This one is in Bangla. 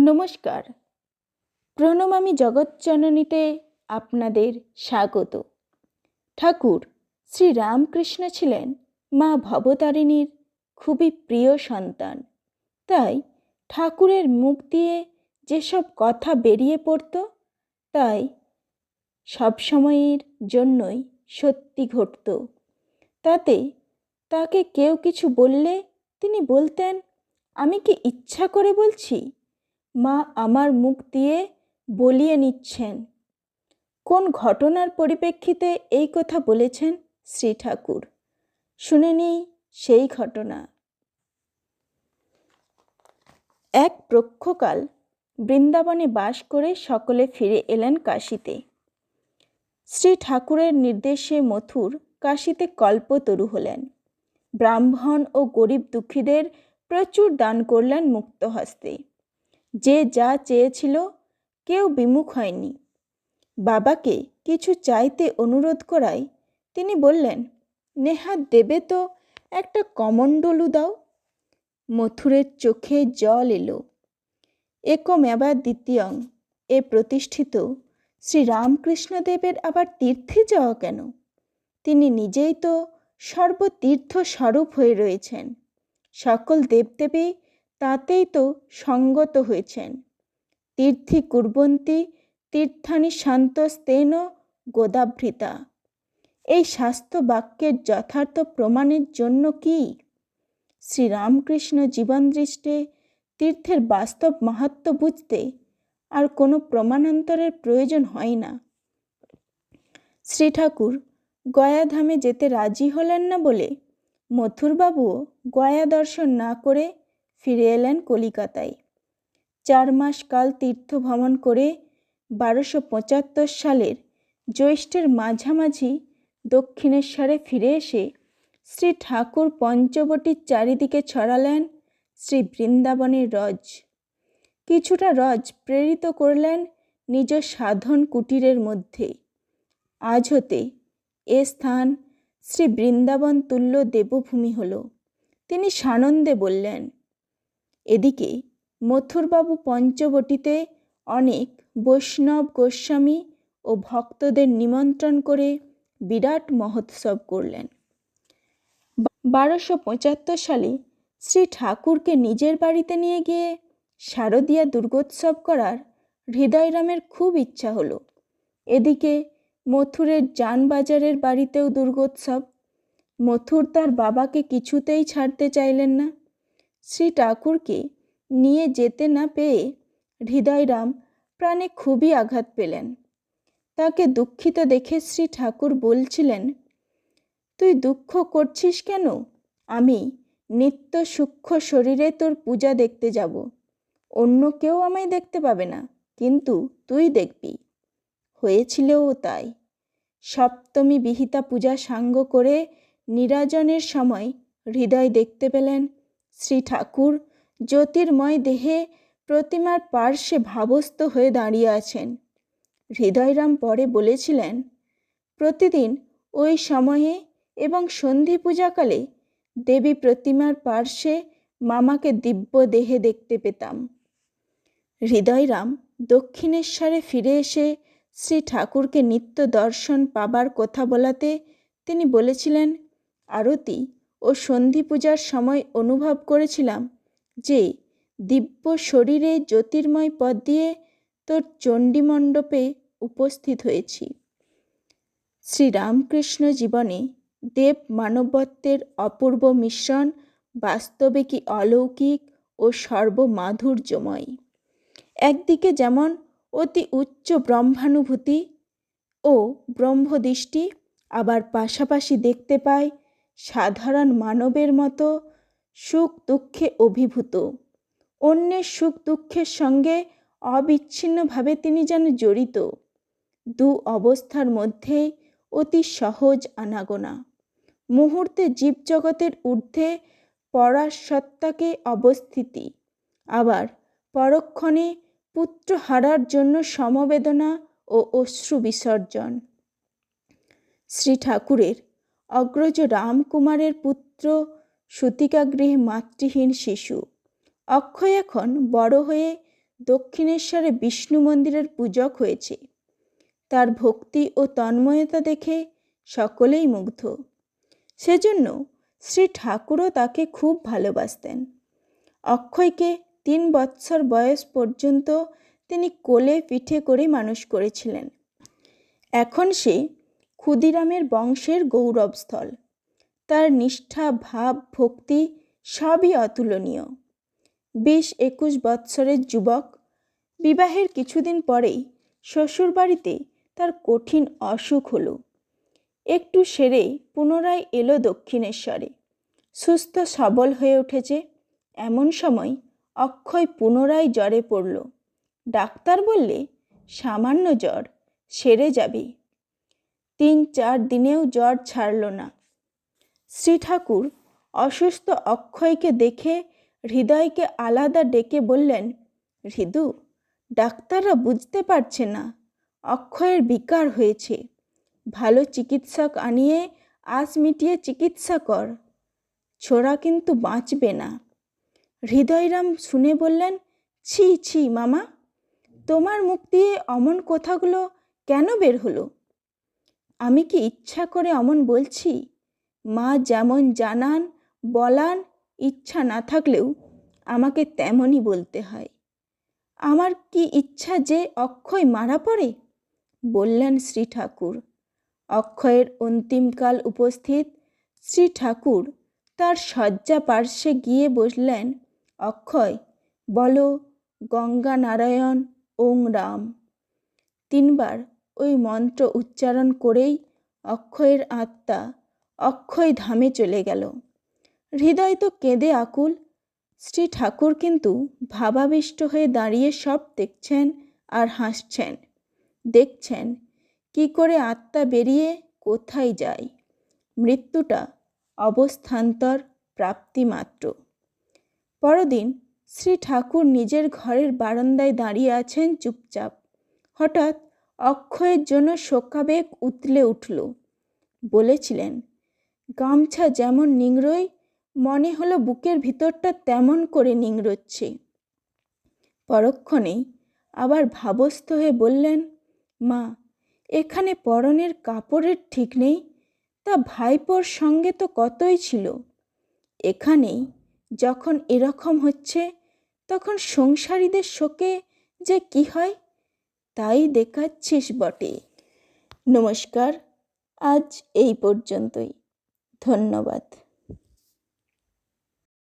নমস্কার। প্রণমামী জগৎজননীতে আপনাদের স্বাগত। ঠাকুর শ্রী রামকৃষ্ণ ছিলেন মা ভবতারিণীর খুবই প্রিয় সন্তান। তাই ঠাকুরের মুখ দিয়ে যেসব কথা বেরিয়ে পড়ত, তাই সবসময়ের জন্যই সত্যি ঘটত। তাতে তাকে কেউ কিছু বললে তিনি বলতেন, আমি কি ইচ্ছা করে বলছি? মা আমার মুখ দিয়ে বলিয়ে নিচ্ছেন। কোন ঘটনার পরিপ্রেক্ষিতে এই কথা বলেছেন শ্রী ঠাকুর? শুনে নিই সেই ঘটনা। এক প্রক্ষকাল বৃন্দাবনে বাস করে সকলে ফিরে এলেন কাশিতে। শ্রী ঠাকুরের নির্দেশে মথুর কাশিতে কল্পতরু হলেন। ব্রাহ্মণ ও গরিব দুঃখীদের প্রচুর দান করলেন মুক্ত হস্তে যে যা চেয়েছিল, কেউ বিমুখ হয়নি। বাবাকে কিছু চাইতে অনুরোধ করায় তিনি বললেন, নেহাত দেবে তো একটা কমণ্ডলু দাও। মথুরের চোখে জল এলো। একম এবার দ্বিতীয়ং, এ প্রতিষ্ঠিত শ্রী রামকৃষ্ণদেবের আবার তীর্থে যাওয়া কেন? তিনি নিজেই তো সর্বতীর্থ স্বরূপ হয়ে রয়েছেন। সকল দেবদেবী তাতেই তো সঙ্গত হয়েছেন। তীর্থি কুর্বন্তী, তীর্থানি শান্তস্তেন গোদাভৃতা। এই শাস্ত্র বাক্যের যথার্থ প্রমাণের জন্য কি? শ্রীরামকৃষ্ণ জীবন দৃষ্টে তীর্থের বাস্তব মাহাত্ম বুঝতে আর কোনো প্রমাণান্তরের প্রয়োজন হয় না। শ্রী ঠাকুর গয়াধামে যেতে রাজি হলেন না বলে মথুরবাবুও গয়া দর্শন না করে ফিরে এলেন কলিকাতায়। চার মাস কাল তীর্থ ভ্রমণ করে বারোশো পঁচাত্তর সালের জ্যৈষ্ঠের মাঝামাঝি দক্ষিণেশ্বরে ফিরে এসে শ্রী ঠাকুর পঞ্চবটির চারিদিকে ছড়ালেন শ্রী বৃন্দাবনের রজ। কিছুটা রজ প্রেরিত করলেন নিজ সাধন কুটিরের মধ্যে। আজ হতে এ স্থান শ্রী বৃন্দাবন তুল্য দেবভূমি হল। তিনি সানন্দে বললেন এদিকে মথুরবাবু পঞ্চবটিতে অনেক বৈষ্ণব গোস্বামী ও ভক্তদের নিমন্ত্রণ করে বিরাট মহোৎসব করলেন। বারোশো পঁচাত্তর সালে শ্রী ঠাকুরকে নিজের বাড়িতে নিয়ে গিয়ে শারদীয়া দুর্গোৎসব করার হৃদয়রামের খুব ইচ্ছা হলো। এদিকে মথুরের যানবাজারের বাড়িতেও দুর্গোৎসব। মথুর তার বাবাকে কিছুতেই ছাড়তে চাইলেন না। শ্রী ঠাকুরকে নিয়ে যেতে না পেয়ে হৃদয়রাম প্রাণে খুবই আঘাত পেলেন। তাকে দুঃখিত দেখে শ্রী ঠাকুর বলছিলেন, তুই দুঃখ করছিস কেন? আমি নিত্য সূক্ষ্ম শরীরে তোর পূজা দেখতে যাব। অন্য কেউ আমায় দেখতে পাবে না, কিন্তু তুই দেখবি। হয়েছিলও তাই। সপ্তমী বিহিতা পূজা সাঙ্গ করে নিরাজনের সময় হৃদয় দেখতে পেলেন শ্রী ঠাকুর জ্যোতির্ময় দেহে প্রতিমার পার্শ্বে ভাবস্থ হয়ে দাঁড়িয়ে আছেন। হৃদয়রাম পরে বলেছিলেন, প্রতিদিন ওই সময়ে এবং সন্ধি পূজাকালে দেবী প্রতিমার পার্শ্বে মামাকে দিব্য দেহে দেখতে পেতাম হৃদয়রাম দক্ষিণেশ্বরে ফিরে এসে শ্রী ঠাকুরকে নিত্য দর্শন পাবার কথা বলাতে তিনি বলেছিলেন, আরতি ও সন্ধি পূজার সময় অনুভব করেছিলাম যে দিব্য শরীরে জ্যোতির্ময় পদ দিয়ে তোর চণ্ডীমণ্ডপে উপস্থিত হয়েছি। শ্রীরামকৃষ্ণ জীবনে দেব মানবত্বের অপূর্ব মিশ্রণ বাস্তবে কি অলৌকিক ও সর্বমাধুর্যময়। একদিকে যেমন অতি উচ্চ ব্রহ্মানুভূতি ও ব্রহ্মদৃষ্টি, আবার পাশাপাশি দেখতে পায় সাধারণ মানবের মতো সুখ দুঃখে অভিভূত। অন্যের সুখ দুঃখের সঙ্গে অবিচ্ছিন্নভাবে তিনি যেন জড়িত। দু অবস্থার মধ্যে অতি সহজ আনাগোনা। মুহূর্তে জীবজগতের ঊর্ধ্বে পরাসত্তাকে অবস্থিতি। আবার পরক্ষণে পুত্র হারার জন্য সমবেদনা ও অশ্রু বিসর্জন। শ্রী ঠাকুরের অগ্রজ রামকুমারের পুত্র সুতিকাগৃহে মাতৃহীন শিশু। অক্ষয় এখন বড় হয়ে দক্ষিণেশ্বরে বিষ্ণু মন্দিরের পূজক হয়েছে। তার ভক্তি ও তন্ময়তা দেখে সকলেই মুগ্ধ। সেজন্য শ্রী ঠাকুরও তাকে খুব ভালোবাসতেন। অক্ষয়কে তিন বৎসর বয়স পর্যন্ত তিনি কোলে পিঠে করে মানুষ করেছিলেন। এখন সে ক্ষুদিরামের বংশের গৌরবস্থল। তার নিষ্ঠা, ভাব, ভক্তি সবই অতুলনীয়। বিশ একুশ বৎসরের যুবক। বিবাহের কিছুদিন পরেই শ্বশুরবাড়িতে তার কঠিন অসুখ হলো। একটু সেরে পুনরায় এলো দক্ষিণেশ্বরে। সুস্থ, সবল হয়ে উঠেছে। এমন সময় অক্ষয় পুনরায় জ্বরে পড়ল। ডাক্তার বললে, সামান্য জ্বর, সেরে যাবে। তিন চার দিনেও জ্বর ছাড়ল না। শ্রী ঠাকুর অসুস্থ অক্ষয়কে দেখে হৃদয়কে আলাদা ডেকে বললেন, হৃদু, ডাক্তাররা বুঝতে পারছে না, অক্ষয়ের বিকার হয়েছে। ভালো চিকিৎসক আনিয়ে আশ মিটিয়ে চিকিৎসা কর। ছোড়া কিন্তু বাঁচবে না। হৃদয়রাম শুনে বললেন, ছি ছি, মামা, তোমার মুখ দিয়ে অমন কথাগুলো কেন বের হলো? আমি কি ইচ্ছা করে অমন বলছি? মা যেমন জানান, বলান, ইচ্ছা না থাকলেও আমাকে তেমনই বলতে হয়। আমার কি ইচ্ছা যে অক্ষয় মারা পড়ে? বললেন শ্রী ঠাকুর। অক্ষয়ের অন্তিমকাল উপস্থিত শ্রী ঠাকুর তার শয্যা পার্শ্বে গিয়ে বসলেন অক্ষয়, বলো, গঙ্গা নারায়ণ, ওং রাম। তিনবার ওই মন্ত্র উচ্চারণ করেই অক্ষয়ের আত্মা অক্ষয় ধামে চলে গেল। হৃদয় তো কেঁদে আকুল। শ্রী ঠাকুর কিন্তু ভাবাবিষ্ট হয়ে দাঁড়িয়ে সব দেখছেন আর হাসছেন। দেখছেন, কি করে আত্মা বেরিয়ে কোথায় যায়? মৃত্যুটা অবস্থান্তর প্রাপ্তি মাত্র। পরদিন শ্রী ঠাকুর নিজের ঘরের বারান্দায় দাঁড়িয়ে আছেন চুপচাপ। হঠাৎ অক্ষয়ের জন্য শোকাবেগ উতলে উঠল। বলেছিলেন, গামছা যেমন নিংড়োয়, মনে হলো বুকের ভিতরটা তেমন করে নিংড়োচ্ছে পরক্ষণেই আবার ভাবস্থ হয়ে বললেন, মা, এখানে পরনের কাপড়ের ঠিক নেই, তা ভাইপোর সঙ্গে তো কতই ছিল। এখানেই যখন এরকম হচ্ছে, তখন সংসারীদের শোকে যে কি হয়? তাই দেখাচ্ছিস বটে। নমস্কার আজ এই পর্যন্তই। ধন্যবাদ।